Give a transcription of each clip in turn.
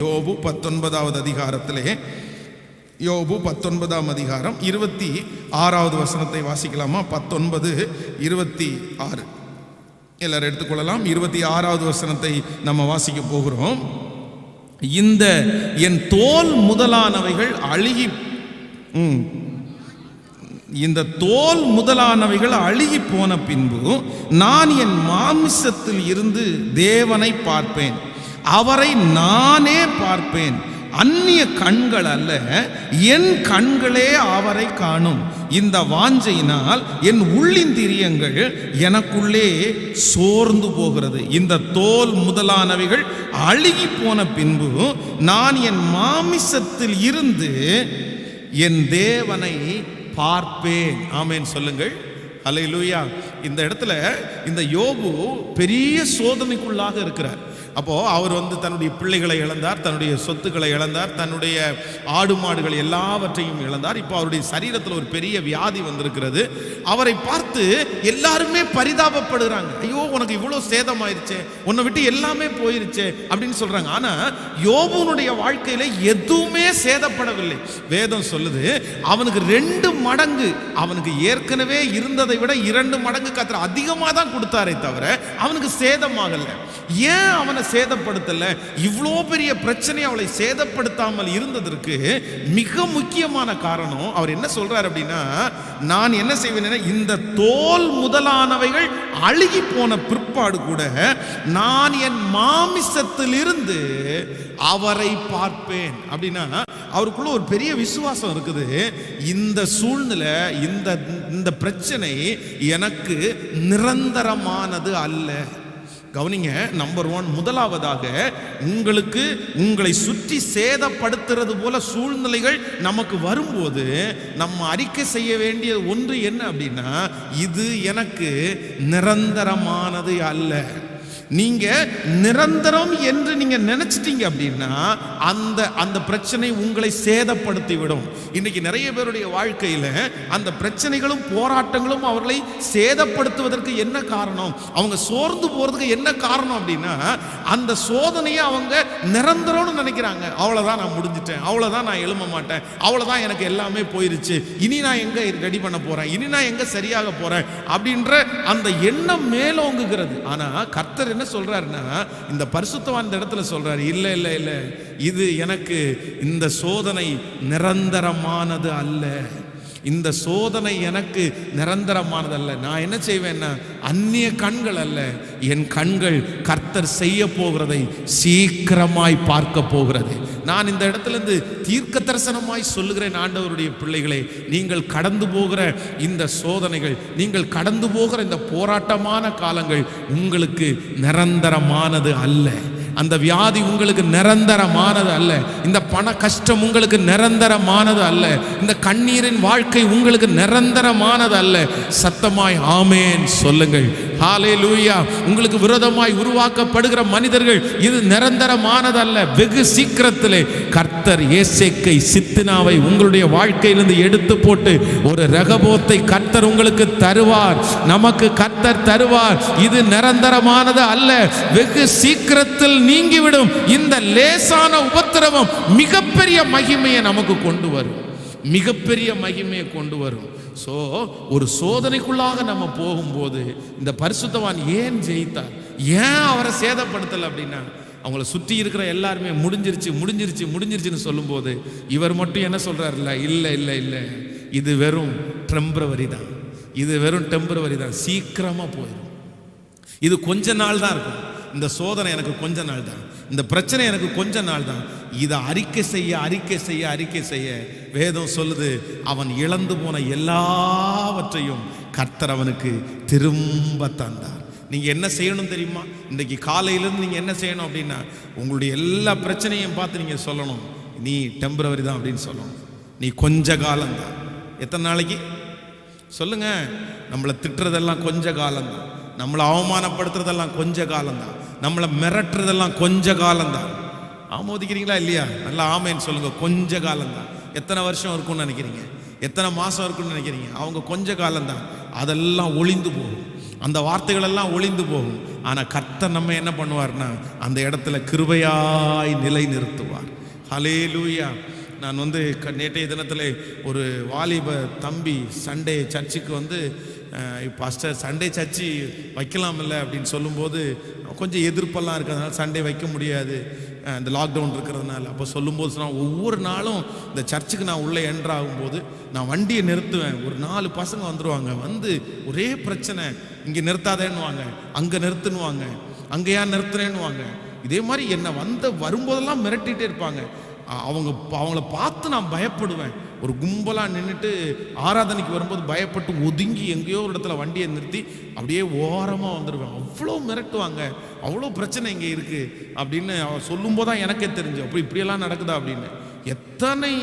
யோபு பத்தொன்பதாவது அதிகாரத்திலே யோபு பத்தொன்பதாம் அதிகாரம் இருபத்தி ஆறாவது வசனத்தை வாசிக்கலாமா? பத்தொன்பது இருபத்தி ஆறு. எல்லாரும் எடுத்துக்கொள்ளலாம். இருபத்தி ஆறாவது வசனத்தை நம்ம வாசிக்க போகிறோம். இந்த என் தோல் முதலானவைகள் அழுகி ம், இந்த தோல் முதலானவைகள் அழுகி போன பின்பு நான் என் மாமிசத்தில் இருந்து தேவனை பார்ப்பேன். அவரை நானே பார்ப்பேன். அந்நிய கண்கள் அல்ல என் கண்களே அவரை காணும். இந்த வாஞ்சையினால் என் உள்ளிந்திரியங்கள் எனக்குள்ளே சோர்ந்து போகிறது. இந்த தோல் முதலானவைகள் அழுகி போன பின்பு நான் என் மாமிசத்தில் இருந்து என் தேவனை பார்ப்பேன். ஆமேன். சொல்லுங்கள். அலையிலூயா இந்த இடத்துல இந்த யோபு பெரிய சோதனைக்குள்ளாக இருக்கிறார். அப்போது அவர் வந்து தன்னுடைய பிள்ளைகளை இழந்தார் தன்னுடைய சொத்துக்களை இழந்தார் தன்னுடைய ஆடு மாடுகள் எல்லாவற்றையும் இழந்தார். இப்போ அவருடைய சரீரத்தில் ஒரு பெரிய வியாதி வந்திருக்கிறது. அவரை பார்த்து எல்லாருமே பரிதாபப்படுகிறாங்க ஐயோ உனக்கு இவ்வளோ சேதமாயிருச்சே. உன்னை விட்டு எல்லாமே போயிருச்சு அப்படின்னு சொல்றாங்க. ஆனா யோபுனுடைய வாழ்க்கையில எதுவுமே சேதப்படவில்லை. வேதம் சொல்லுது அவனுக்கு ரெண்டு மடங்கு அவனுக்கு ஏற்கனவே இருந்ததை விட இரண்டு மடங்கு கத்திர அதிகமாக தான் கொடுத்தாரே தவிர அவனுக்கு சேதமாகல. ஏன் அவனை சேதப்படுத்தல? இவ்வளோ பெரிய பிரச்சனை அவளை சேதப்படுத்தாமல் இருந்ததற்கு மிக முக்கியமான காரணம். அவர் என்ன சொல்றார் அப்படின்னா நான் என்ன செய்வேன் இந்த தோல் முதலானவைகள் அழுகி போன பிற்பாடு கூட நான் என் மாமிசத்திலிருந்து அவரை பார்ப்பேன். அப்படின்னா அவருக்குள்ள ஒரு பெரிய விசுவாசம் இருக்குது. இந்த சூழ்நிலை இந்த இந்த பிரச்சனை எனக்கு நிரந்தரமானது அல்ல. கவனிங்க நம்பர் ஒன் முதலாவதாக உங்களுக்கு உங்களை சுற்றி சேதப்படுத்துறது போல சூழ்நிலைகள் நமக்கு வரும்போது நம்ம அறிக்கை செய்ய வேண்டிய ஒன்று என்ன அப்படின்னா இது எனக்கு நிரந்தரமானது அல்ல. நீங்க நிரந்தரம் என்று நீங்க நினைச்சிட்டீங்க அப்படின்னா அந்த அந்த பிரச்சனை உங்களை சேதப்படுத்தி விடும் இன்னைக்கு நிறைய பேருடைய வாழ்க்கையில அந்த பிரச்சனைகளும் போராட்டங்களும் அவர்களை சேதப்படுத்துவதற்கு என்ன காரணம்? அவங்க சோர்ந்து போறதுக்கு என்ன காரணம் அப்படின்னா அந்த சோதனையை அவங்க நிரந்தரம்னு நினைக்கிறாங்க. அவ்வளவுதான் நான் முடிஞ்சிட்டேன். அவ்வளவுதான் நான் எழும மாட்டேன். அவ்வளவுதான் எனக்கு எல்லாமே போயிருச்சு. இனி நான் எங்க ரெடி பண்ண போறேன்? இனி நான் எங்க சரியாக போறேன்? அப்படின்ற அந்த எண்ணம் மேலோங்குகிறது. ஆனா கர்த்தர் என்ன சொல்றாருன்னா இந்த பரிசுத்தவான் இந்த இடத்துல சொல்றாரு இல்ல இல்ல இல்ல இது எனக்கு இந்த சோதனை நிரந்தரமானது அல்ல. இந்த சோதனை எனக்கு நிரந்தரமானது அல்ல. நான் என்ன செய்வேன்னா அந்நிய கண்கள் அல்ல. என் கண்கள் கர்த்தர் செய்ய போகிறதை சீக்கிரமாய் பார்க்க போகிறது. நான் இந்த இடத்துல இருந்து தீர்க்க தரிசனமாய் சொல்லுகிறேன் ஆண்டவருடைய பிள்ளைகளே. நீங்கள் கடந்து போகிற இந்த சோதனைகள் நீங்கள் கடந்து போகிற இந்த போராட்டமான காலங்கள் உங்களுக்கு நிரந்தரமானது அல்ல. அந்த வியாதி உங்களுக்கு நிரந்தரமானது அல்ல. இந்த பண கஷ்டம் உங்களுக்கு நிரந்தரமானது அல்ல. இந்த கண்ணீரின் வாழ்க்கை உங்களுக்கு நிரந்தரமானது அல்ல. சத்தமாய் ஆமேன் சொல்லுங்கள். ஹாலே லூயா உங்களுக்கு விரோதமாய் உருவாக்கப்படுகிற மனிதர்கள் இது நிரந்தரமானது அல்ல வெகு சீக்கிரத்திலே கர்த்தர் ஏசேக்கை சித்தினாவை உங்களுடைய வாழ்க்கையிலிருந்து எடுத்து போட்டு ஒரு ரகபோத்தை கர்த்தர் உங்களுக்கு தருவார். நமக்கு கர்த்தர் தருவார். இது நிரந்தரமானது அல்ல. வெகு சீக்கிரத்தில் நீங்கிவிடும். இந்த லேசான உபத்திரவம் மிகப்பெரிய மகிமையை நமக்கு கொண்டு வரும். மிகப்பெரிய மகிமையை கொண்டு வரும். ஸோ ஒரு சோதனைக்குள்ளாக நம்ம போகும்போது இந்த பரிசுத்தவான் ஏன் ஜெயித்தார்? ஏன் அவரை சேதப்படுத்தலை அப்படின்னா அவங்கள சுற்றி இருக்கிற எல்லாருமே முடிஞ்சிருச்சு முடிஞ்சிருச்சு முடிஞ்சிருச்சுன்னு சொல்லும்போது இவர் மட்டும் என்ன சொல்கிறாருல்ல இல்லை இல்லை இல்லை. இது வெறும் டெம்பரவரி தான். இது வெறும் டெம்பரவரி தான். சீக்கிரமாக போயிடும் இது கொஞ்ச நாள் தான் இருக்கும். இந்த சோதனை எனக்கு கொஞ்ச நாள் தான். இந்த பிரச்சனை எனக்கு கொஞ்ச நாள் தான் இதை அறிக்கை செய்ய அறிக்கை செய்ய அறிக்கை செய்ய வேதம் சொல்லுது. அவன் இழந்து போன எல்லாவற்றையும் கர்த்தர் அவனுக்கு திரும்ப தந்தார். நீங்கள் என்ன செய்யணும் தெரியுமா? இன்றைக்கு காலையிலேருந்து நீங்கள் என்ன செய்யணும் அப்படின்னா உங்களுடைய எல்லா பிரச்சனையும் பார்த்து நீங்கள் சொல்லணும். நீ டெம்பரவரி தான் அப்படின்னு சொல்லணும். நீ கொஞ்ச காலம்தான். எத்தனை நாளைக்கு? சொல்லுங்கள் நம்மளை திட்டுறதெல்லாம் கொஞ்ச காலம்தான். நம்மளை அவமானப்படுத்துறதெல்லாம் கொஞ்ச காலம்தான். நம்மளை மிரட்டுறதெல்லாம் கொஞ்ச காலம்தான். ஆமோதிக்கிறீங்களா இல்லையா? நல்லா ஆமைன்னு சொல்லுங்க கொஞ்ச காலம்தான். எத்தனை வருஷம் இருக்கும்னு நினைக்கிறீங்க? எத்தனை மாதம் இருக்குன்னு நினைக்கிறீங்க? அவங்க கொஞ்ச காலம்தான். அதெல்லாம் ஒளிந்து போகும். அந்த வார்த்தைகளெல்லாம் ஒளிந்து போகும். ஆனால் கர்த்தர் நம்ம என்ன பண்ணுவார்னா அந்த இடத்துல கிருபையாய் நிலை நிறுத்துவார் ஹலேலூயா நான் வந்து க- நேற்றைய தினத்தில் ஒரு வாலிப தம்பி சண்டே சர்ச்சுக்கு வந்து பாஸ்டர் சண்டே சர்ச்சு வைக்கலாமில்ல அப்படின்னு சொல்லும்போது கொஞ்சம் எதிர்ப்பெல்லாம் இருக்கிறதுனால சண்டே வைக்க முடியாது. இந்த லாக்டவுன் இருக்கிறதுனால. அப்போ சொல்லும்போது சொன்னால் ஒவ்வொரு நாளும் இந்த சர்ச்சுக்கு நான் உள்ளே என்ட்ரு ஆகும்போது நான் வண்டியை நிறுத்துவேன். ஒரு நாலு பசங்க வந்துடுவாங்க வந்து ஒரே பிரச்சனை. இங்கே நிறுத்தாதேன்னுவாங்க. அங்கே நிறுத்துனுவாங்க அங்கே ஏன் நிறுத்துறேன்னுவாங்க. இதே மாதிரி என்னை வந்த வரும்போதெல்லாம் மிரட்டிகிட்டே இருப்பாங்க. அவங்க அவங்கள பார்த்து நான் பயப்படுவேன். ஒரு கும்பலாக நின்றுட்டு ஆராதனைக்கு வரும்போது பயப்பட்டு ஒதுங்கி எங்கேயோ ஒரு இடத்துல வண்டியை நிறுத்தி அப்படியே ஓரமாக வந்துடுவேன் அவ்வளோ மிரட்டுவாங்க. அவ்வளோ பிரச்சனை இங்கே இருக்குது அப்படின்னு அவன் சொல்லும்போது தான் எனக்கே தெரிஞ்சு அப்படி இப்படியெல்லாம் நடக்குதா? அப்படின்னு. எத்தனை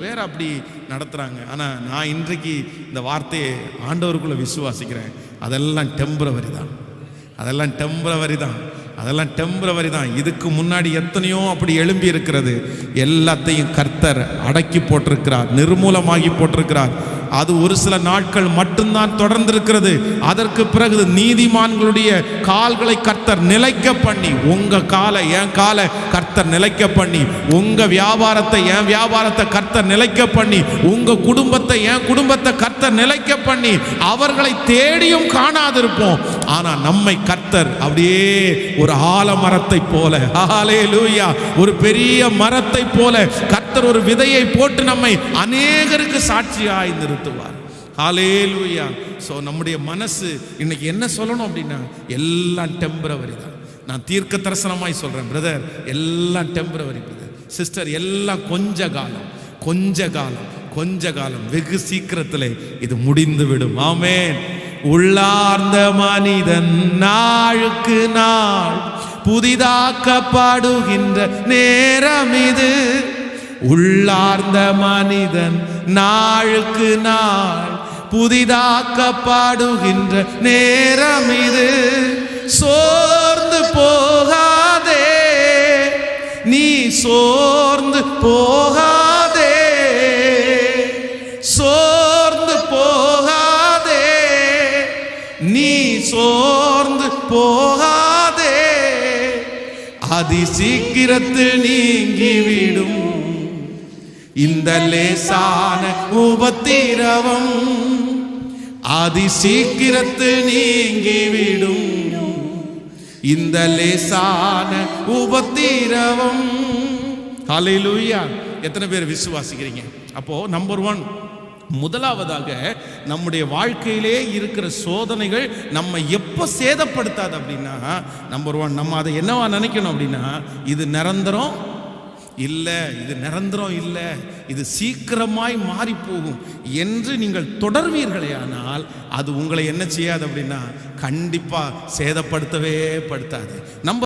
பேர் அப்படி நடத்துகிறாங்க ஆனால் நான் இன்றைக்கு இந்த வார்த்தையை ஆண்டவருக்குள்ளே விசுவாசிக்கிறேன். அதெல்லாம் டெம்பரவரி தான். அதெல்லாம் டெம்பரவரி தான். அதெல்லாம் டெம்பரவரி தான். இதுக்கு முன்னாடி எத்தனையோ அப்படி எழும்பி இருக்கிறது. எல்லாத்தையும் கர்த்தர் அடக்கி போட்டிருக்கிறார் நிர்மூலமாகி போட்டிருக்கிறார். அது ஒரு சில நாட்கள் மட்டும்தான் தொடர்ந்து இருக்கிறது அதற்கு பிறகு நீதிமான்களுடைய கால்களை கர்த்தர் நிலைக்க பண்ணி உங்க காலை என் காலை கர்த்தர் நிலைக்க பண்ணி உங்க வியாபாரத்தை என் வியாபாரத்தை கர்த்தர் நிலைக்க பண்ணி உங்க குடும்பத்தை என் குடும்பத்தை கர்த்தர் நிலைக்க பண்ணி அவர்களை தேடியும் காணாதிருப்போம். ஆனா நம்மை கர்த்தர் அப்படியே ஒரு ஆலமரத்தை போல ஹalleluya ஒரு பெரிய மரத்தை போல கர்த்தர் ஒரு விதையை போட்டு நம்மை அநேகருக்கு சாட்சியாய் நிறுத்துவார். ஹாலே லூயா ஸோ நம்முடைய மனசு இன்னைக்கு என்ன சொல்லணும் அப்படின்னா எல்லாம் டெம்பரவரி தான். நான் தீர்க்க தரிசனமாய் சொல்றேன் பிரதர் எல்லாம் டெம்பரவரி பிரதர் சிஸ்டர் எல்லாம் கொஞ்ச காலம் கொஞ்ச காலம் கொஞ்ச காலம் வெகு சீக்கிரத்தில் இது முடிந்து விடும் ஆமேன் உள்ளார்ந்த மனிதன் நாளுக்கு நாள் புதிதாக்கப்படுகின்ற நேரம் இது உள்ளார்ந்த மனிதன் நாளுக்கு நாள் புதிதாக்கப்படுகின்ற நேரம் இது சோர்ந்து போகாதே நீ சோர்ந்து போ அதி சீக்கிரத்தில் நீங்கிவிடும். இந்த லேசான உபத்திரவம் அதி சீக்கிரத்தில் நீங்கிவிடும். இந்த லேசான உபத்திரவம். ஹalleluya எத்தனை பேர் விசுவாசிக்கிறீங்க? அப்போ நம்பர் ஒன் முதலாவதாக நம்முடைய வாழ்க்கையிலே இருக்கிற சோதனைகள் நம்ம எப்போ சேதப்படுத்தாது அப்படின்னா நம்பர் ஒன் நம்ம அதை என்னவா நினைக்கணும் அப்படின்னா இது நிரந்தரம் இல்லை இது நிரந்தரம் இல்லை இது சீக்கிரமாய் மாறி போகும் என்று நீங்கள் தொடர்வீர்களே ஆனால் அது உங்களை என்ன செய்யாது அப்படின்னா கண்டிப்பாக சேதப்படுத்தவே படுத்தாது. நம்ம